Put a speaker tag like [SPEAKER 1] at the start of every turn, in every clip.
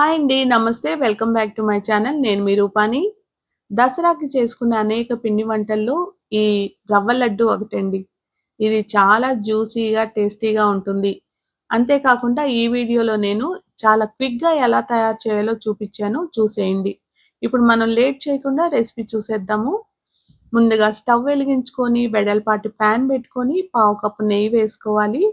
[SPEAKER 1] Hi అండి నమస్తే. Welcome back to my channel. నేను మీ రూపాని. దసరాకి చేసుకునే అనేక పిండి వంటల్లో ఈ రవ్వ లడ్డు ఒకటండి. ఇది చాలా జ్యూసీగా టేస్టీగా ఉంటుంది. అంతేకాకుండా ఈ వీడియోలో నేను చాలా క్విక్గా ఎలా తయారు చేయాలో చూపించాను. చూసేయండి. ఇప్పుడు మనం లేట్ చేయకుండా రెసిపీ చూసేద్దాము. ముందుగా స్టవ్ వెలిగించుకొని వెడల్పాటి ప్యాన్ పెట్టుకొని పావు కప్పు నెయ్యి వేసుకోవాలి.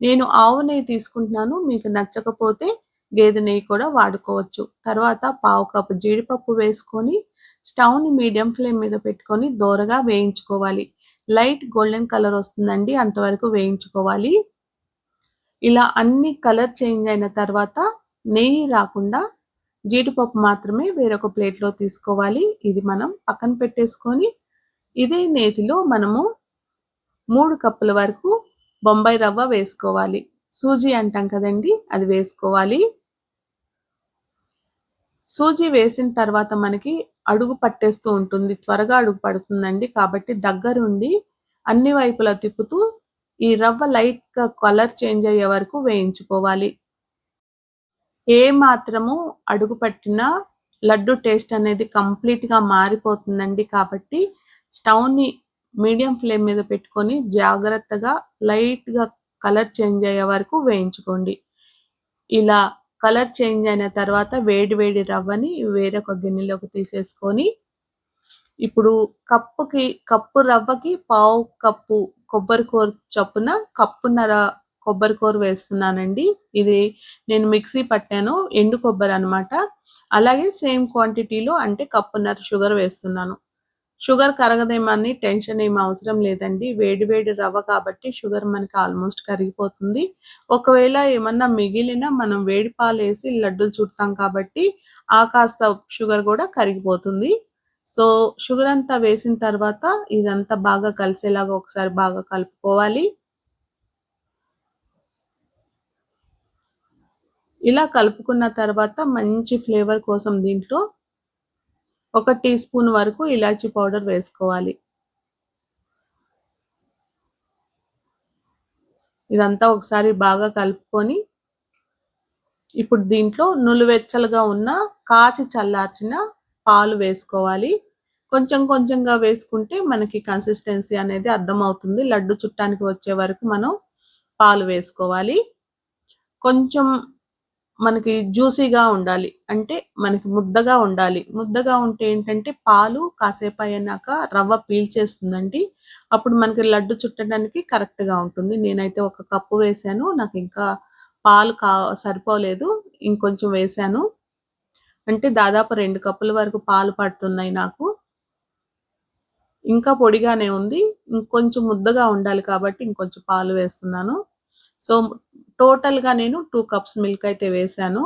[SPEAKER 1] నేను ఆవు నెయ్యి తీసుకుంటున్నాను. మీకు నచ్చకపోతే గేదె నెయ్యి కూడా వాడుకోవచ్చు. తర్వాత పావు కప్పు జీడిపప్పు వేసుకొని స్టవ్ని మీడియం ఫ్లేమ్ మీద పెట్టుకొని దోరగా వేయించుకోవాలి. లైట్ గోల్డెన్ కలర్ వస్తుందండి అంతవరకు వేయించుకోవాలి. ఇలా అన్ని కలర్ చేంజ్ అయిన తర్వాత నెయ్యి రాకుండా జీడిపప్పు మాత్రమే వేరొక ప్లేట్లో తీసుకోవాలి. ఇది మనం పక్కన పెట్టేసుకొని ఇదే నేతిలో మనము మూడు కప్పుల వరకు బొంబాయి రవ్వ వేసుకోవాలి. సూజీ అంటాం కదండి అది వేసుకోవాలి. సూజీ వేసిన తర్వాత మనకి అడుగు పట్టేస్తూ ఉంటుంది. త్వరగా అడుగు పడుతుందండి. కాబట్టి దగ్గరుండి అన్ని వైపులా తిప్పుతూ ఈ రవ్వ లైట్గా కలర్ చేంజ్ అయ్యే వరకు వేయించుకోవాలి. ఏ మాత్రము అడుగు పట్టినా లడ్డు టేస్ట్ అనేది కంప్లీట్గా మారిపోతుందండి. కాబట్టి స్టవ్ని మీడియం ఫ్లేమ్ మీద పెట్టుకొని జాగ్రత్తగా లైట్గా కలర్ చేంజ్ అయ్యే వరకు వేయించుకోండి. ఇలా కలర్ చేంజ్ అయిన తర్వాత వేడి వేడి రవ్వని వేరొక గిన్నెలోకి తీసేసుకొని ఇప్పుడు కప్పుకి కప్పు రవ్వకి పావు కప్పు కొబ్బరి కూర చొప్పున కప్పున్నర కొబ్బరి కూర వేస్తున్నానండి. ఇది నేను మిక్సీ పట్టాను ఎండు కొబ్బరి అనమాట అలాగే సేమ్ క్వాంటిటీలో అంటే కప్పున్నర షుగర్ వేస్తున్నాను. షుగర్ కరగదేమని టెన్షన్ ఏం అవసరం లేదండి. వేడి వేడి రవ్వ కాబట్టి షుగర్ మనకి ఆల్మోస్ట్ కరిగిపోతుంది. ఒకవేళ ఏమన్నా మిగిలిన మనం వేడి పాలు వేసి లడ్డూలు చుడతాం కాబట్టి ఆ కాస్త షుగర్ కూడా కరిగిపోతుంది. సో షుగర్ అంతా వేసిన తర్వాత ఇదంతా బాగా కలిసేలాగా ఒకసారి బాగా కలుపుకోవాలి. ఇలా కలుపుకున్న తర్వాత మంచి ఫ్లేవర్ కోసం దీంట్లో ఒక టీ స్పూన్ వరకు ఇలాచీ పౌడర్ వేసుకోవాలి. ఇదంతా ఒకసారి బాగా కలుపుకొని ఇప్పుడు దీంట్లో నులువెచ్చలుగా ఉన్న కాచి చల్లార్చిన పాలు వేసుకోవాలి. కొంచెం కొంచెంగా వేసుకుంటే మనకి కన్సిస్టెన్సీ అనేది అర్థమవుతుంది. లడ్డు చుట్టానికి వచ్చే వరకు మనం పాలు వేసుకోవాలి. కొంచెం మనకి జ్యూసీగా ఉండాలి. అంటే మనకి ముద్దగా ఉండాలి. ముద్దగా ఉంటే ఏంటంటే పాలు కాసేపు అయినాక రవ్వ పీల్చేస్తుందండి. అప్పుడు మనకి లడ్డు చుట్టడానికి కరెక్ట్గా ఉంటుంది. నేనైతే ఒక కప్పు వేసాను. నాకు ఇంకా పాలు కా సరిపోలేదు. ఇంకొంచెం వేసాను. అంటే దాదాపు రెండు కప్పుల వరకు పాలు పడుతున్నాయి నాకు. ఇంకా పొడిగానే ఉంది. ఇంకొంచెం ముద్దగా ఉండాలి కాబట్టి ఇంకొంచెం పాలు వేస్తున్నాను. సో టోటల్గా నేను టూ కప్స్ మిల్క్ అయితే వేసాను.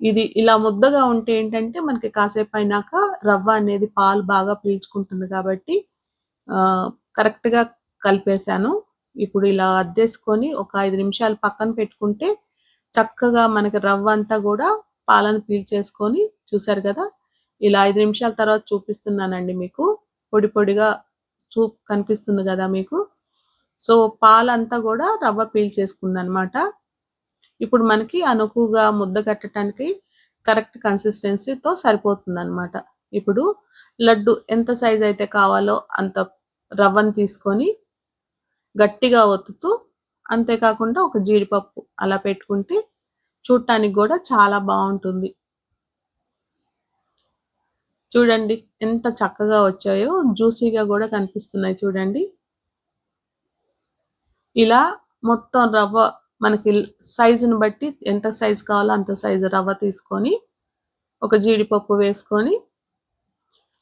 [SPEAKER 1] ఇది ఇలా ముద్దగా ఉంటే ఏంటంటే మనకి కాసేపు అయినాక రవ్వ అనేది పాలు బాగా పీల్చుకుంటుంది కాబట్టి కరెక్ట్గా కలిపేశాను. ఇప్పుడు ఇలా అద్దేసుకొని ఒక ఐదు నిమిషాలు పక్కన పెట్టుకుంటే చక్కగా మనకి రవ్వ అంతా కూడా పాలను పీల్చేసుకొని చూసారు కదా? ఇలా ఐదు నిమిషాల తర్వాత చూపిస్తున్నానండి మీకు. పొడి పొడిగా చూ కనిపిస్తుంది కదా మీకు. సో పాలంతా కూడా రవ్వ పీల్చేసుకుంది అనమాట ఇప్పుడు మనకి అనుకుగా ముద్ద కట్టడానికి కరెక్ట్ కన్సిస్టెన్సీతో సరిపోతుంది అనమాట ఇప్పుడు లడ్డు ఎంత సైజ్ అయితే కావాలో అంత రవ్వను తీసుకొని గట్టిగా ఒత్తుతూ అంతేకాకుండా ఒక జీడిపప్పు అలా పెట్టుకుంటే చూడటానికి కూడా చాలా బాగుంటుంది. చూడండి ఎంత చక్కగా వచ్చాయో జ్యూసీగా కూడా కనిపిస్తున్నాయి చూడండి. ఇలా మొత్తం రవ్వ మనకి సైజుని బట్టి ఎంత సైజు కావాలో అంత సైజు రవ్వ తీసుకొని ఒక జీడిపప్పు వేసుకొని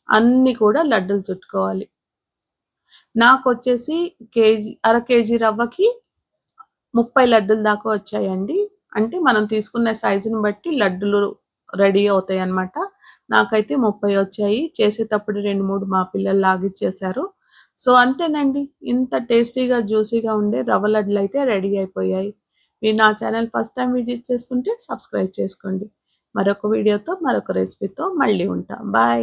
[SPEAKER 1] అన్నీ కూడా లడ్డూలు చుట్టుకోవాలి. నాకు వచ్చేసి కేజీ అర కేజీ రవ్వకి ముప్పై లడ్డూలు దాకా వచ్చాయండి. అంటే మనం తీసుకున్న సైజుని బట్టి లడ్డులు రెడీ అవుతాయి అన్నమాట నాకైతే ముప్పై వచ్చాయి. చేసేటప్పుడు రెండు మూడు మా పిల్లలు లాగిచ్చేసారు సో అంతేనండి. ఇంత టేస్టీగా జ్యూసీగా ఉండే రవ్వ లడ్లు అయితే రెడీ అయిపోయాయి. మీరు నా ఛానల్ ఫస్ట్ టైం విజిట్ చేస్తుంటే సబ్స్క్రైబ్ చేసుకోండి. మరొక వీడియోతో మరొక రెసిపీతో మళ్ళీ ఉంటాం. బాయ్.